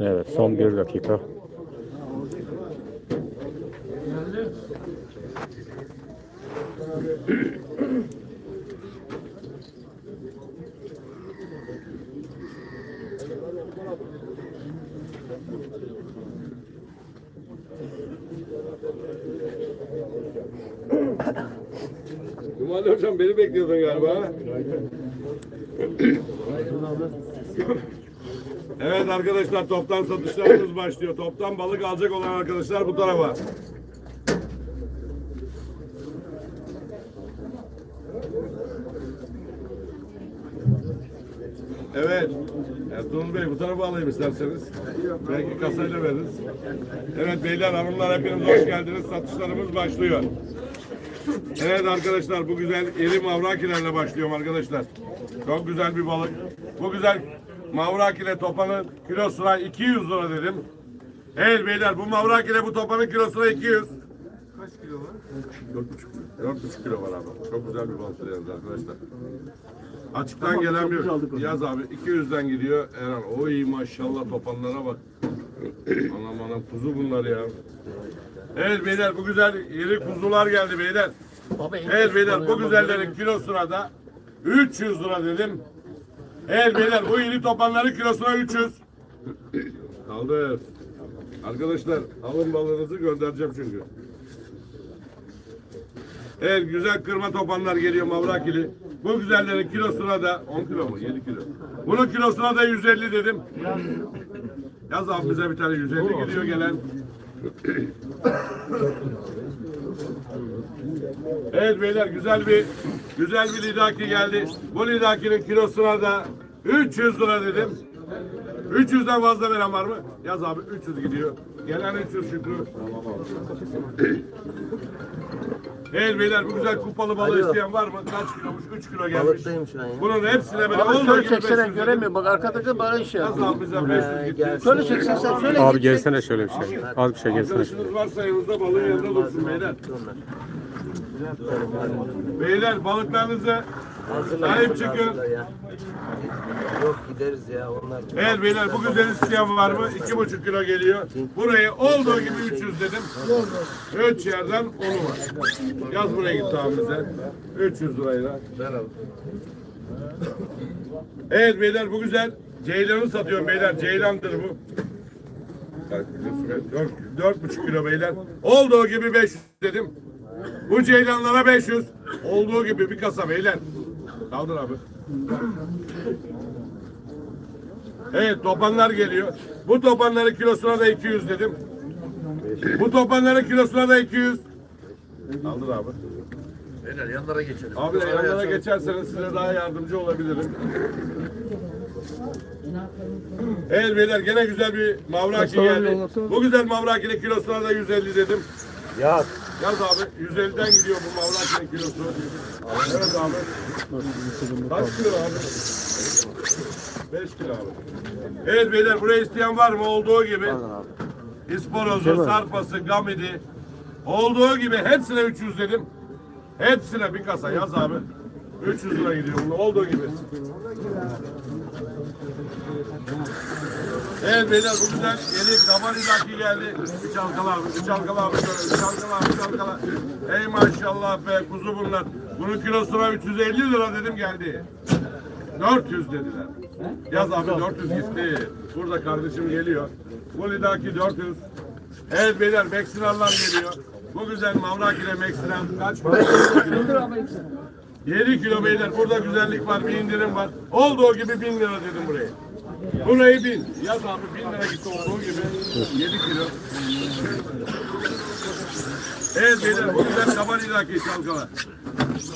Evet son bir dakika. Cumali hocam beni bekliyordun galiba. Evet arkadaşlar toptan satışlarımız başlıyor. Toptan balık alacak olan arkadaşlar bu tarafa. Evet. Ertuğrul Bey bu tarafa alayım isterseniz. Belki kasayla veririz. Evet beyler hanımlar hepiniz hoş geldiniz. Satışlarımız başlıyor. Evet arkadaşlar bu güzel iri mavrakilerle başlıyorum arkadaşlar. Çok güzel bir balık. Bu güzel mavrakile topanın kilosuna 200 lira dedim. Evet beyler bu mavrakile bu topanın kilosuna 200. Kaç kilo var? 4,5 4,5 kilo var abi. Çok güzel bir balık yalnız arkadaşlar. Açıktan gelen bir yaz abi 200'den gidiyor Eren. Oy maşallah topanlara bak. anam anam kuzu bunlar ya. Evet beyler bu güzel iri kuzular geldi beyler. Evet beyler bu güzellerin kilosuna da 300 lira dedim. Evet beyler bu iri topanların kilosuna 300. Kaldır. Arkadaşlar alın balığınızı göndereceğim çünkü. Evet güzel kırma topanlar geliyor mavrakili. Bu güzellerin kilosuna da 10 kilo mu 7 kilo. Bunun kilosuna da 150 dedim. Yaz abi bize bir tane 150 gidiyor gelen. Evet beyler güzel bir güzel bir lidaki geldi. Bu lidakinin kilosuna da 300 lira dedim. 300'den fazla veren var mı? Yaz abi 300 gidiyor. Gelen 300 Şükrü. Evet beyler bu güzel kupalı balığı isteyen var mı? Kaç kilomuş? 3 kilo gelmiş. Balıktayım şu an ya. Bunun hepsine böyle Abi olduğu şöyle çeksene 500 dedim. göremiyor. Bak arkadaki bana iş Yaz yapıyor. abi bize 500 gitti. gelsin. Şöyle çeksen sen şöyle Abi gelsene şöyle bir şey. Az bir şey gelsene. Arkadaşınız varsa yanınızda balığın yanında dursun beyler. Beyler balıklarınızı sahip çıkın. Yok gideriz ya onlar. Evet beyler bu güzel isteyen var mı? İki buçuk kilo geliyor. Burayı olduğu gibi 300 dedim. Üç yerden onu var. Yaz buraya git tamam bize. 300 lirayla. Evet beyler bu güzel. Ceylan'ı satıyorum beyler. Ceylan'dır bu. Dört, dört buçuk kilo beyler. Olduğu gibi 500 dedim. Bu ceylanlara 500. Olduğu gibi bir kasa beyler. Kaldır abi. Evet topanlar geliyor. Bu topanların kilosuna da 200 dedim. Bu topanların kilosuna da 200. Kaldır abi. Beyler yanlara geçelim. Abi yanlara geçerseniz size daha yardımcı olabilirim. Evet beyler gene güzel bir mavraki geldi. Bu güzel mavrakinin kilosuna da 150 dedim. Yaz. Yaz abi 150'den gidiyor bu mavrakinin kilosu. Evet abi. Kaç kilo abi? 5 kilo abi. Evet beyler buraya isteyen var mı? Olduğu gibi. İsporozu, sarpası, gamidi. Olduğu gibi hepsine 300 dedim. Hepsine bir kasa yaz abi. 300 lira gidiyor bunun olduğu gibi. Evet beyler bu güzel yeni kaban idaki geldi. Bir çalkala abi, bir çalkala abi bir çalkala abi, bir çalkala. Ey maşallah be kuzu bunlar. Bunun kilosuna 350 lira dedim geldi. 400 dediler. Yaz abi 400 gitti. Burada kardeşim geliyor. Bu lidaki 400. Evet beyler Meksinarlar geliyor. Bu güzel Mavraki ile Meksinan kaç para? 7 kilo beyler. Burada güzellik var, bir indirim var. Olduğu gibi 1000 lira dedim buraya. Burayı 1000. Yaz abi 1000 lira gitti olduğu gibi. 7 kilo. Evet beyler bu güzel kaban ilaki çalkala.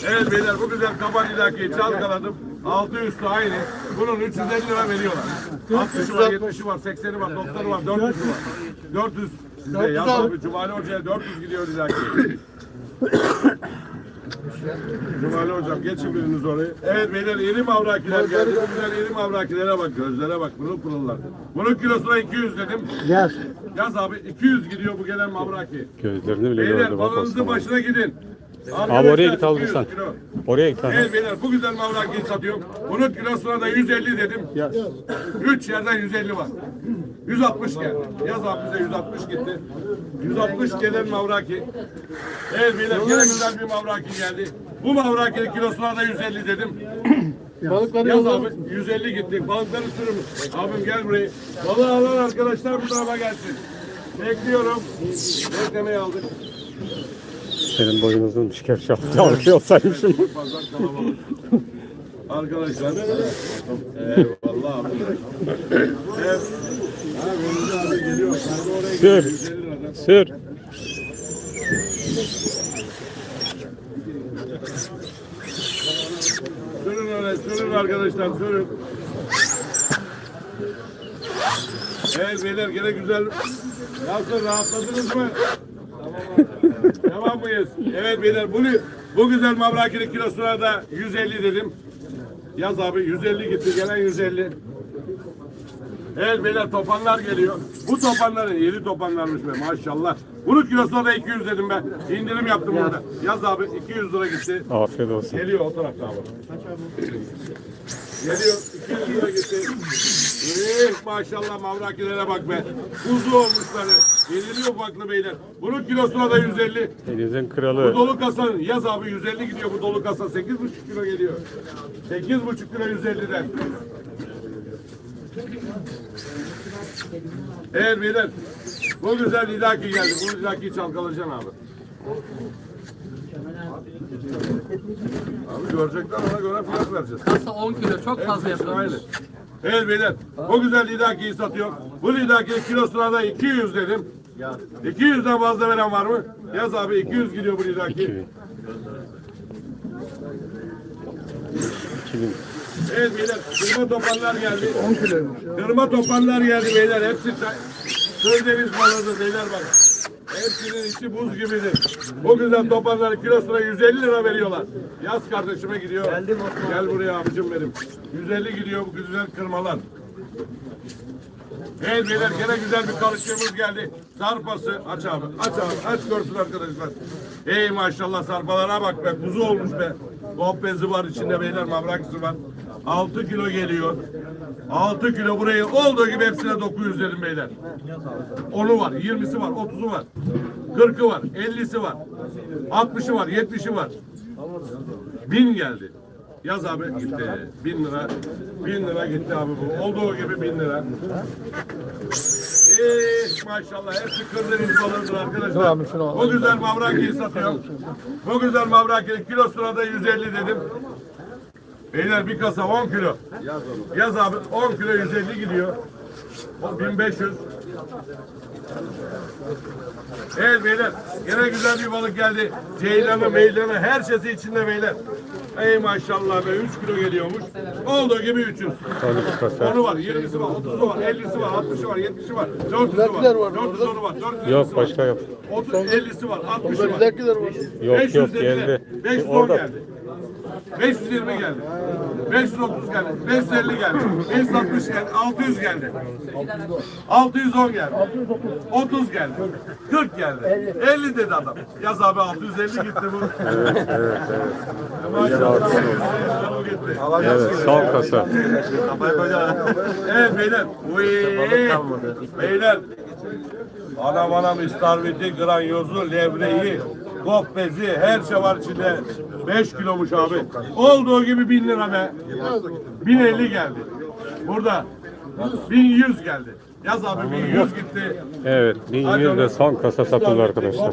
Evet beyler bu güzel kaban ilaki çalkaladım. Altı üstü aynı. Bunun 350 lira veriyorlar. 60'ı var, 70'i var, 80'i var, 90'ı var, 400'ü var. 400 size yaz abi Cumali Hoca'ya 400 gidiyor ilaki. Cumali Hocam geçin biriniz orayı. Evet beyler iri mavrakiler geldi. Bu güzel iri mavrakilere bak gözlere bak pırıl pırıllar. Bunun kilosuna 200 dedim. Yaz. Yaz abi 200 gidiyor bu gelen mavraki. Gözlerini bile Beyler gördü bak balığınızın aslında. başına gidin. Abi oraya git al sen. Kilo. Oraya git. ha. Evet beyler bu güzel mavrakiyi satıyorum. Bunun kilosuna da 150 dedim. Ya. 3 yerden 150 var. 160 geldi. Yaz abi bize 160 gitti. 160 gelen mavraki. Evet beyler gene güzel bir mavraki geldi. Bu mavrakinin kilosuna da 150 dedim. Balıkları Yaz abi 150 gitti. Balıkları sürümüş. Abim gel buraya. Balığı alan arkadaşlar bu tarafa gelsin. Bekliyorum. Beklemeyi aldık. Senin boyunuzun şeker şaftı alıyor saymışım. Pazar kalabalık. Arkadaşlar. Eyvallah abi. Evet. Abi abi geliyor. Oraya geliyor. Sür. 150 liradan. Sür. Sürün öyle, sürün arkadaşlar, sürün. Evet beyler gene güzel. Nasıl rahatladınız mı? Tamam mıyız? Evet beyler bu, bu güzel mavrakinin kilosuna da 150 dedim. Yaz abi 150 gitti gelen 150. Evet beyler topanlar geliyor. Bu topanların yeni topanlarmış be maşallah. Bunun kilosuna da 200 dedim ben. İndirim yaptım burada. Yaz abi 200 lira gitti. Afiyet olsun. Geliyor o tarafta abi. Geliyor. 200 lira gitti. Eh, maşallah mavrakilere bak be. Kuzu olmuşları. Yeniliyor ufaklı beyler. Bunun kilosuna da 150. Denizin Bu kralı. dolu kasa yaz abi 150 gidiyor bu dolu kasa 8,5 kilo geliyor. 8,5 kilo 150'den. Evet beyler. Bu güzel lidaki geldi. Bu lidakiyi çalkalayacaksın abi. Abi görecekler ona göre fiyat vereceğiz. Kasa 10 kilo çok fazla yapılmış. Aynen. Evet beyler. Bu güzel lidakiyi satıyor. Bu lidaki kilosuna da 200 dedim. 200'den fazla veren var mı? Yaz abi 200 gidiyor bu lidaki. 2000. 2000. Evet beyler, kırma topanlar geldi. 10 kilo. Kırma topanlar geldi beyler, hepsi Sözdeniz balığı beyler bak. Hepsinin içi buz gibidir. Bu güzel topanları kilosuna 150 lira veriyorlar. Yaz kardeşime gidiyor. Geldim. Gel buraya abicim benim. 150 gidiyor bu güzel kırmalar. Evet beyler gene güzel bir karışımımız geldi. Sarpası aç abi aç abi aç görsün arkadaşlar. Ey maşallah sarpalara bak be kuzu olmuş be. Gop bezi var içinde beyler mavraksı var. 6 kilo geliyor. 6 kilo buraya olduğu gibi hepsine 900 dedim beyler. 10'u var, 20'si var, 30'u var. 40'ı var, 50'si var. 60'ı var, 70'i var. 1000 geldi. Yaz abi gitti. 1000 lira. 1000 lira gitti abi bu. Olduğu gibi 1000 lira. Eh maşallah hepsi Kırdeniz balığıdır arkadaşlar. Bu güzel mavrakiyi satıyor. Bu güzel mavrakinin kilosuna da 150 dedim. Beyler bir kasa 10 kilo. Yaz abi 10 kilo 150 gidiyor. O 1500. Evet beyler gene güzel bir balık geldi. Ceylanı, meylanı her şeysi içinde beyler. Ey maşallah be 3 kilo geliyormuş. Olduğu gibi 300. Son iki kasa. Onu var, 20'si var, 30'u var, 50'si var, 60'ı var, 70'i var, 400'ü var, 400'ü var, 400'ü Yok başka yok. 30, 50'si var, 60'ı var. Yok 500 yok geldi. 510 Orada. geldi. 520 geldi. 530 geldi. 550 geldi. 560 geldi. 600 geldi. 610 geldi. 30 geldi. 40 geldi. 50 dedi adam. Yaz abi 650 gitti bu. Evet, evet, evet. Son kasa. Evet beyler. Uy, beyler. Anam anam istarviti, granyozu, levreyi, gop bezi, her şey var içinde. 5 kilomuş abi. Olduğu gibi 1000 lira be. 1050 geldi. Burada 1100 geldi. Yaz abi 1100 gitti. Evet 1100 de son kasa satıldı arkadaşlar.